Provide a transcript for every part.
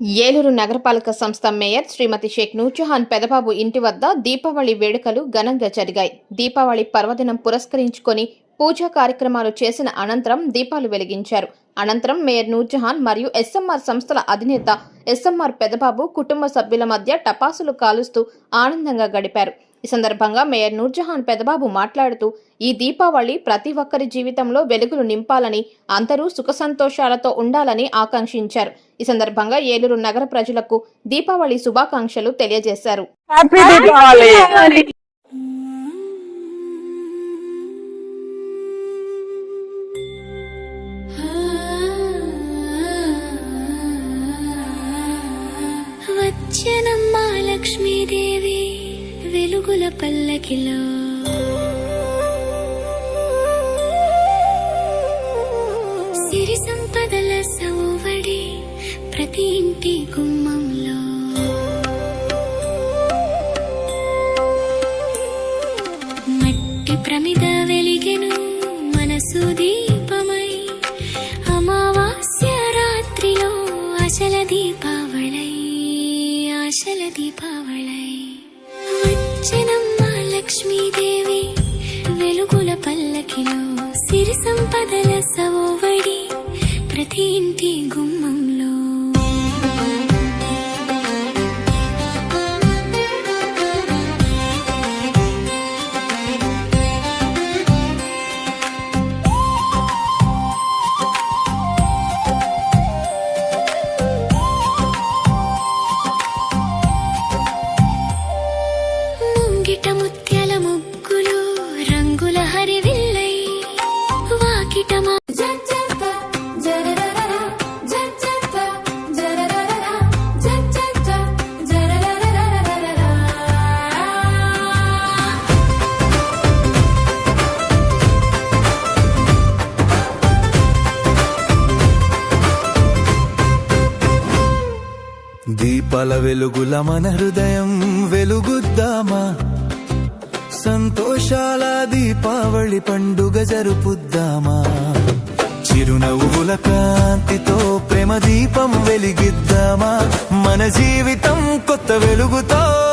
ఏలూరు నగరపాలక సంస్థ మేయర్ శ్రీమతి షేక్ నూర్జహాన్ పెదబాబు ఇంటి వద్ద దీపావళి వేడుకలు ఘనంగా జరిగాయి. దీపావళి పర్వదినం పురస్కరించుకొని పూజా కార్యక్రమాలు చేసిన అనంతరం దీపాలు వెలిగించారు. అనంతరం మేయర్ నూర్జహాన్ మరియు ఎస్ఎంఆర్ సంస్థల అధినేత ఎస్ఎంఆర్ పెదబాబు కుటుంబ సభ్యుల మధ్య టపాసులు కాలుస్తూ ఆనందంగా గడిపారు. ఈ సందర్భంగా మేయర్ నూర్జహాన్ పెదబాబు మాట్లాడుతూ ఈ దీపావళి ప్రతి ఒక్కరి జీవితంలో వెలుగులు నింపాలని అందరూ సుఖ సంతోషాలతో ఉండాలని ఆకాంక్షించారు. ఈ సందర్భంగా ఏలూరు నగర ప్రజలకు దీపావళి శుభాకాంక్షలు తెలియజేశారు. హ్యాపీ దీపావళి వచ్చనమ్మా లక్ష్మీదేవి వెలుగుల పల్లకిలో. సిరి సంపదల సౌవడి ప్రతి ఇంటి గుమ్మంలో. మట్టి ప్రమిద వెలిగెను మనసు దీపమై. అమావాస్య రాత్రిలో అశల దీపావళై ఆశల దీపావళై. వచ్చనమ్మ లక్ష్మీదేవి. వెలుగుల పల్లకిలో సిరి సంపదల సవోవడి. ప్రతి ఇంటి గుమ్మం దీపాల వెలుగుల మన హృదయం వెలుగుద్దామా? సంతోషాల దీపావళి పండుగ జరుపుద్దామా? చిరునవ్వుల కాంతితో ప్రేమ దీపం వెలిగిద్దామా? మన జీవితం కొత్త వెలుగుతో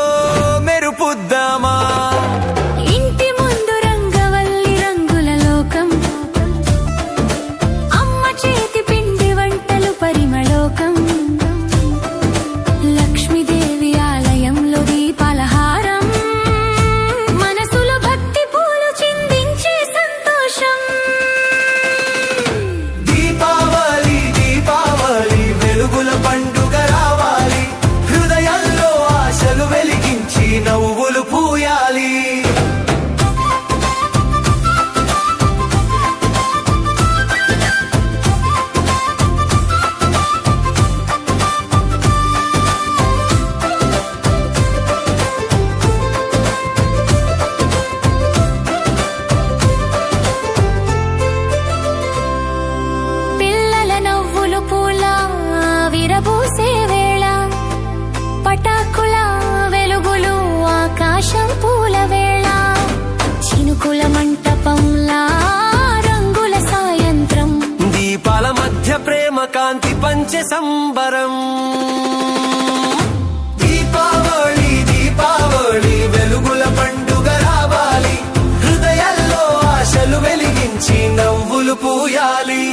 కాంతి సంబరం. దీపావళి దీపావళి వెలుగుల పండుగ రావాలి. హృదయాల్లో ఆశలు వెలిగించి నవ్వులు పూయాలి.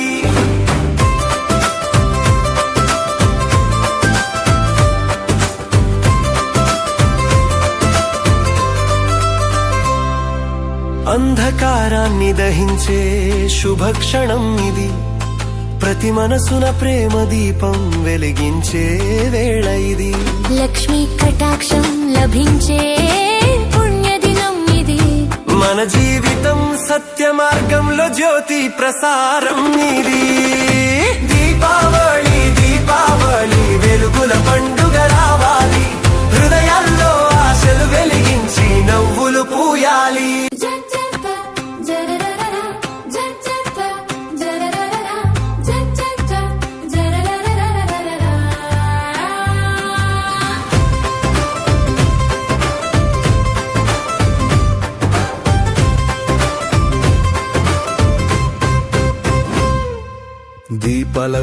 అంధకారాన్ని దహించే శుభక్షణం ఇది. ప్రతి మనసున ప్రేమ దీపం వెలిగించే వేళ ఇది. లక్ష్మీ కటాక్షం లభించే పుణ్యదినం ఇది. మన జీవితం సత్య మార్గంలో జ్యోతి ప్రసారం ఇది. దీపావళి దీపావళి.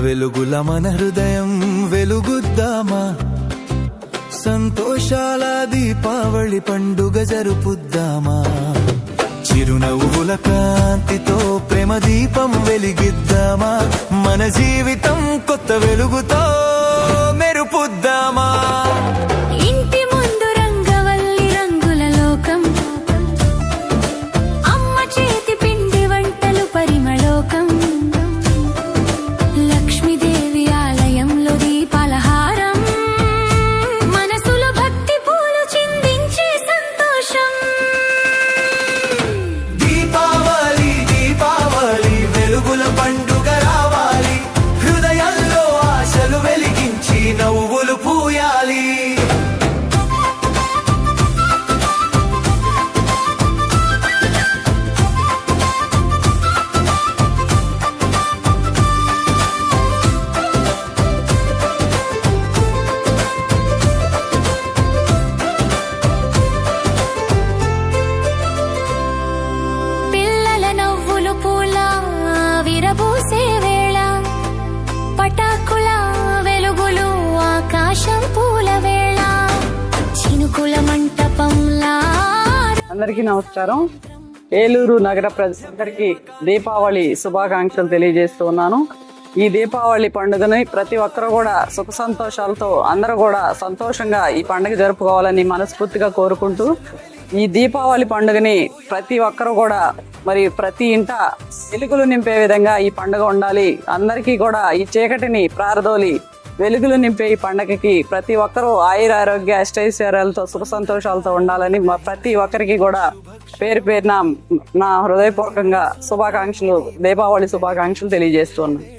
వెలుగుల మన హృదయం వెలుగుద్దామా? సంతోషాల దీపావళి పండుగ జరుపుద్దామా? చిరునవ్వుల కాంతితో ప్రేమ దీపం వెలిగిద్దామా? మన జీవితం కొత్త వెలుగుతో అందరికీ నమస్కారం. ఏలూరు నగర ప్రజలందరికీ దీపావళి శుభాకాంక్షలు తెలియజేస్తున్నాను ఈ దీపావళి పండుగని ప్రతి ఒక్కరు కూడా సుఖ సంతోషాలతో అందరూ కూడా సంతోషంగా ఈ పండుగ జరుపుకోవాలని మనస్ఫూర్తిగా కోరుకుంటూ ఈ దీపావళి పండుగని ప్రతి ఒక్కరు కూడా మరి ప్రతి ఇంట వెలుగులు నింపే విధంగా ఈ పండుగ ఉండాలి. అందరికీ కూడా ఈ చీకటిని ప్రారదోలి వెలుగులు నింపే ఈ పండగకి ప్రతి ఒక్కరూ ఆయుర ఆరోగ్య అష్టైశ్వర్యాలతో సుఖ సంతోషాలతో ఉండాలని మా ప్రతి ఒక్కరికి కూడా పేరు పేరున నా హృదయపూర్వకంగా శుభాకాంక్షలు దీపావళి శుభాకాంక్షలు తెలియజేస్తున్నాను.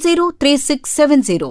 703670.